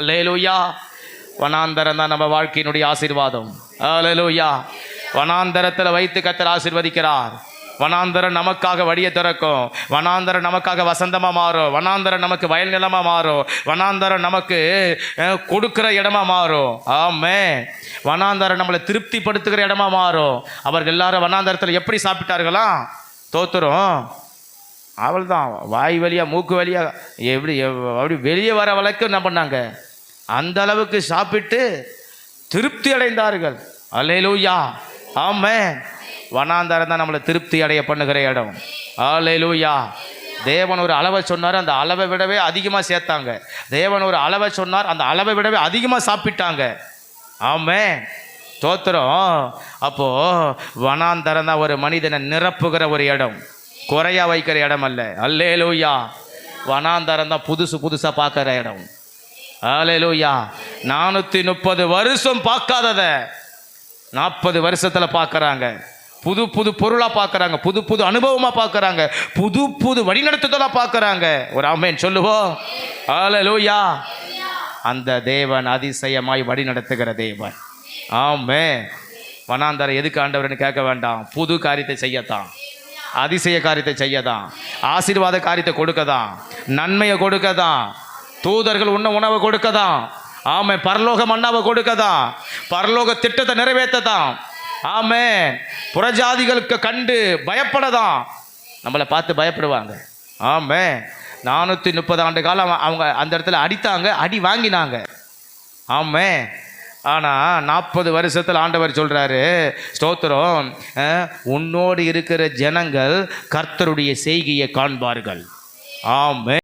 அல்லேலூயா. வனாந்தரம் தான் நம்ம வாழ்க்கையினுடைய ஆசீர்வாதம். அலலூயா வனாந்தரத்தில் வைத்து கத்தர் ஆசீர்வதிக்கிறார். வனாந்தரம் நமக்காக வழியை திறக்கும். வனாந்தரம் நமக்காக வசந்தமாக மாறும். வனாந்தரம் நமக்கு வயல் நிலமாக மாறும். வனாந்தரம் நமக்கு கொடுக்குற இடமா மாறும். ஆமே வனாந்தரம் நம்மளை திருப்திப்படுத்துகிற இடமா மாறும். அவர்கள் எல்லாரும் வனாந்தரத்தில் எப்படி சாப்பிட்டார்களா? தோத்துரும். அவள் தான் வாய் வழியாக மூக்கு வழியாக எப்படி அப்படி வெளியே வர வழக்கம் என்ன பண்ணாங்க? அந்த அளவுக்கு சாப்பிட்டு திருப்தி அடைந்தார்கள். அலையலூயா ஆமே வனாந்தரம் தான் நம்மளை திருப்தி அடைய பண்ணுகிற இடம். அலையலூயா தேவன் ஒரு அளவை சொன்னார் அந்த அளவை விடவே அதிகமாக சேர்த்தாங்க. தேவன் ஒரு அளவை சொன்னார் அந்த அளவை விடவே அதிகமாக சாப்பிட்டாங்க. ஆமே தோத்திரம். அப்போது வனாந்தரம் தான் ஒரு மனிதனை நிரப்புகிற ஒரு இடம். குறையா வைக்கிற இடம் அல்ல. அல்லேலூயா. வனாந்தரம் தான் புதுசு புதுசாக பார்க்குற இடம். அல்லேலூயா. நானூற்றி முப்பது வருஷம் பார்க்காதத. நாற்பது வருஷத்தில் பார்க்குறாங்க. புது புது பொருளாக பார்க்குறாங்க. புது புது அனுபவமாக பார்க்குறாங்க. புது புது வழிநடத்துதலாக பார்க்குறாங்க. ஒரு ஆமேன் சொல்லுவோம் அல்லேலூயா. அந்த தேவன் அதிசயமாய் வழி நடத்துகிற தேவன். ஆமே வனாந்தரம் எதுக்கு ஆண்டவர்னு கேட்க வேண்டாம். புது காரியத்தை செய்யத்தான். அதிசய காரியத்தை செய்யதான் ஆசீர்வாத காரியத்தை கொடுக்கதான் நன்மையை கொடுக்கதான் தூதர்கள் உண்ண உணவை கொடுக்கதான் ஆமை பரலோக மன்னாவை கொடுக்கதான் பரலோக திட்டத்தை நிறைவேற்றதான் ஆமே புறஜாதிகளுக்கு கண்டு பயப்படதான். நம்மளை பார்த்து பயப்படுவாங்க. ஆமே நானூற்றி முப்பது ஆண்டு காலம் அவங்க அந்த இடத்துல அடித்தாங்க அடி வாங்கினாங்க. ஆமே ஆனால் நாற்பது வருஷத்தில் ஆண்டவர் சொல்கிறாரு ஸ்தோத்திரம் உன்னோடு இருக்கிற ஜனங்கள் கர்த்தருடைய செய்கையை காண்பார்கள். ஆமே